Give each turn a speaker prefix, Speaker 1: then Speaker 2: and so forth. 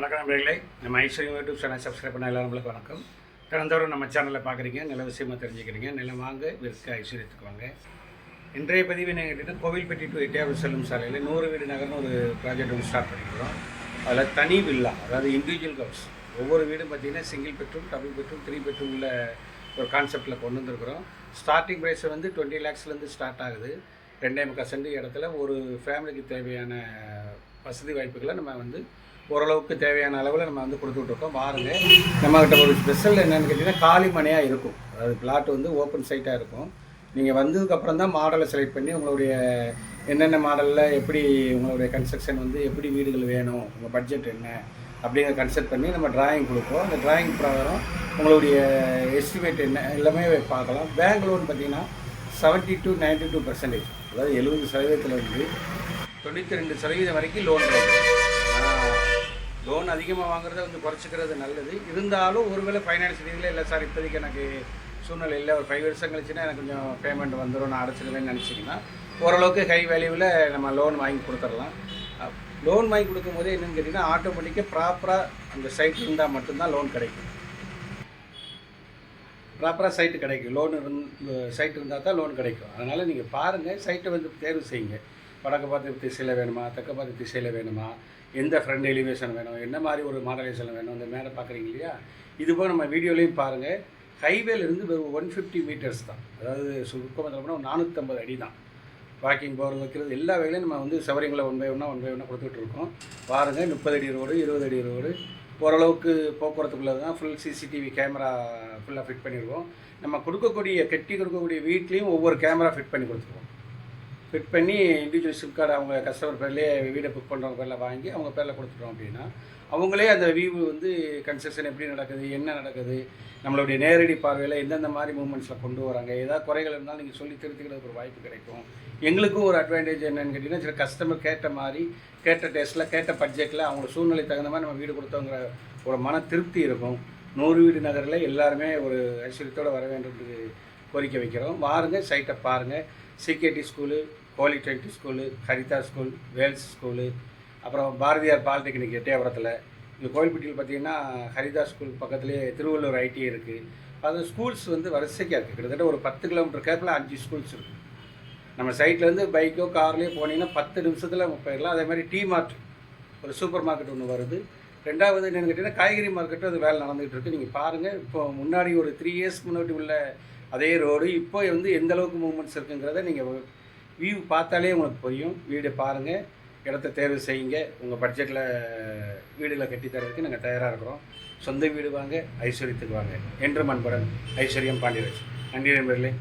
Speaker 1: வணக்கம் நண்பர்களே. நம்ம ஐஸ்வர்யம் யூடியூப் சேனல் சப்ஸ்கிரைப் பண்ண எல்லாருங்களுக்கு வணக்கம். திறந்தவரும் நம்ம சேனலை பார்க்குறீங்க நல்ல விஷயமா தெரிஞ்சுக்கிறீங்க. நிலம் வாங்க விற்க ஐஸ்வர்யத்துக்கு வாங்க இன்றைய பதிவு என்ன கேட்டிங்கன்னா கோவில்பட்டி டு எட்டியாவது செல்லும் சாலையில் நூறு வீடு நகர்னு ஒரு ப்ராஜெக்ட் வந்து ஸ்டார்ட் பண்ணிக்கிறோம் அதில் தனி வில்லா அதாவது இண்டிவிஜுவல் ஹவுஸ் ஒவ்வொரு வீடும் பார்த்தீங்கன்னா single bedroom double bedroom three பெட்ரூமில் ஒரு கான்செப்டில் கொண்டு வந்திருக்கிறோம். ஸ்டார்டிங் ப்ரைஸ் வந்து டுவெண்ட்டி லேக்ஸ்லேருந்து ஸ்டார்ட் ஆகுது. ரெண்டே முக்கால் சென்ட் இடத்துல ஒரு ஃபேமிலிக்கு தேவையான வசதி வாய்ப்புகளை நம்ம வந்து ஓரளவுக்கு தேவையான அளவில் நம்ம வந்து கொடுத்துட்ருக்கோம். பாருங்க நம்மகிட்ட ஒரு ஸ்பெஷல் என்னென்னு கேட்டிங்கன்னா காலிமனையாக இருக்கும். அதாவது பிளாட் வந்து ஓப்பன் சைட்டாக இருக்கும். நீங்கள் வந்ததுக்கப்புறம் தான் மாடலை செலக்ட் பண்ணி உங்களுடைய என்னென்ன மாடலில் எப்படி உங்களுடைய கன்ஸ்ட்ரக்ஷன் வந்து எப்படி வீடுகள் வேணும் உங்கள் பட்ஜெட் என்ன அப்படிங்கிற கன்சல்ட் பண்ணி நம்ம டிராயிங் கொடுப்போம். அந்த டிராயிங் பிரகாரம் உங்களுடைய எஸ்டிமேட் என்ன எல்லாமே பார்க்கலாம். பேங்க் லோன் பார்த்தீங்கன்னா seventy to ninety two percentage அதாவது எழுபது சதவீதத்தில் இருந்து தொண்ணூற்றி ரெண்டு சதவீதம் வரைக்கும் லோன் கிடைக்கும். லோன் அதிகமாக வாங்குறத வந்து குறைச்சிக்கிறது நல்லது. இருந்தாலும் ஒருவேளை ஃபைனான்ஸ் ரீதியில் இல்லை சார் இப்போதைக்கு எனக்கு சூழ்நிலை இல்லை. ஒரு ஃபைவ் வருஷம் கழிச்சுன்னா எனக்கு கொஞ்சம் பேமெண்ட் வந்துடும் நான் அடைச்சிடுவேன்னு நினச்சிங்கன்னா ஓரளவுக்கு ஹை வேல்யூவில் நம்ம லோன் வாங்கி கொடுத்துடலாம். லோன் வாங்கி கொடுக்கும் போதே என்னென்னு கேட்டிங்கன்னா ஆட்டோமேட்டிக்காக ப்ராப்பராக அந்த சைட் இருந்தால் மட்டும்தான் லோன் கிடைக்கும். ப்ராப்பராக சைட்டு கிடைக்கும். லோன் இருந்து சைட் இருந்தால் தான் லோன் கிடைக்கும். அதனால் நீங்கள் பாருங்கள் சைட்டை வந்து தேர்வு செய்யுங்க. வடக்கு பார்த்து திசையில் வேணுமா? தெற்கு பார்த்து திசையில் வேணுமா? எந்த ஃப்ரண்ட் எலிவேஷன் வேணும்? என்ன மாதிரி ஒரு மாடலேஷன் வேணும்? இந்த மேலே பார்க்குறீங்க இல்லையா? இது போக நம்ம வீடியோலையும் பாருங்கள் ஹைவேலேருந்து வெறும் ஒன் ஃபிஃப்டி மீட்டர்ஸ் தான். அதாவது சுருக்கமாக ஒரு நானூற்றம்பது அடி தான் வாக்கிங் போகிறது வைக்கிறது எல்லா வகையிலையும் நம்ம வந்து சவரிங்களை ஒன் பை ஒன்னாக ஒன் பை ஒன்னாக கொடுத்துட்டு இருக்கோம். பாருங்கள் முப்பது அடி ரோடு இருபது அடி ரோடு ஓரளவுக்கு போக்குவரத்துக்குள்ளே தான் ஃபுல் சிசிடிவி கேமரா ஃபுல்லாக ஃபிட் பண்ணியிருக்கோம் நம்ம கொடுக்கக்கூடிய கட்டி கொடுக்கக்கூடிய வீட்லேயும் ஒவ்வொரு கேமரா ஃபிட் பண்ணி கொடுத்துருவோம் ஃபிட் பண்ணி இண்டிவிஜுவல் சிம் கார்டு அவங்க கஸ்டமர் பேர்லேயே வீடை புக் பண்ணுறவங்க பேரில் வாங்கி அவங்க பேரில் கொடுத்துட்டோம் அப்படின்னா அவங்களே அந்த வியூ வந்து கன்ஸ்ட்ரக்ஷன் எப்படி நடக்குது என்ன நடக்குது நம்மளுடைய நேரடி பார்வையில் எந்தெந்த மாதிரி மூமெண்ட்ஸில் கொண்டு வராங்க ஏதாவது குறைகள் இருந்தாலும் நீங்கள் சொல்லி திருத்திக்கிறதுக்கு ஒரு வாய்ப்பு கிடைக்கும். எங்களுக்கும் ஒரு அட்வான்டேஜ் என்னன்னு கேட்டிங்கன்னா சில கஸ்டமர் கேட்ட மாதிரி கேட்ட டேஸ்ட்டில் கேட்ட பட்ஜெட்டில் அவங்க சூழ்நிலை தகுந்த மாதிரி நம்ம வீடு கொடுத்தோங்கிற ஒரு மன திருப்தி இருக்கும். நூறு வீடு நகரில் எல்லாருமே ஒரு ஐஸ்வர்யத்தோடு வர வேண்டும் கோரிக்கை வைக்கிறோம். வாருங்க சைட்டை பாருங்கள் CKT school polytechnic school Haritha school Vels school அப்புறம் பாரதியார் பாலிடெக்னிக் எட்டயபுரத்தில். இங்கே கோயில்பட்டியில் பார்த்தீங்கன்னா ஹரிதா ஸ்கூல் பக்கத்துலேயே திருவள்ளூர் ஐடி இருக்குது அது ஸ்கூல்ஸ் வந்து வரிசைக்காக இருக்குது கிட்டத்தட்ட ஒரு பத்து கிலோமீட்டர் கேப்பில் அஞ்சு ஸ்கூல்ஸ் இருக்குது நம்ம சைட்லேருந்து பைக்கோ கார்லேயோ போனீங்கன்னா பத்து நிமிஷத்தில் போயிடலாம் அதே மாதிரி டீ மார்ட் ஒரு சூப்பர் மார்க்கெட் ஒன்று வருது. ரெண்டாவது என்னென்னு கேட்டிங்கன்னா காய்கறி மார்க்கெட்டும் அது வேலை நடந்துகிட்டு இருக்குது நீங்கள் பாருங்கள் இப்போ முன்னாடி ஒரு த்ரீ இயர்ஸ் முன்னாடி உள்ள அதே ரோடு இப்போ வந்து எந்த அளவுக்கு மூவ்மெண்ட்ஸ் இருக்குங்கிறத நீங்கள் வியூ பார்த்தாலே உங்களுக்கு புரியும். வீடு பாருங்கள் இடத்த தேர்வு செய்யுங்க. உங்கள் பட்ஜெட்டில் வீடுகளை கட்டித்தரதுக்கு நாங்கள் தயாராக இருக்கிறோம். சொந்த வீடு வாங்க ஐஸ்வர்யத்துக்கு வாங்க. என்று மண்படன் ஐஸ்வர்யம் பாண்டியராஜ். நன்றி நண்பர்களே.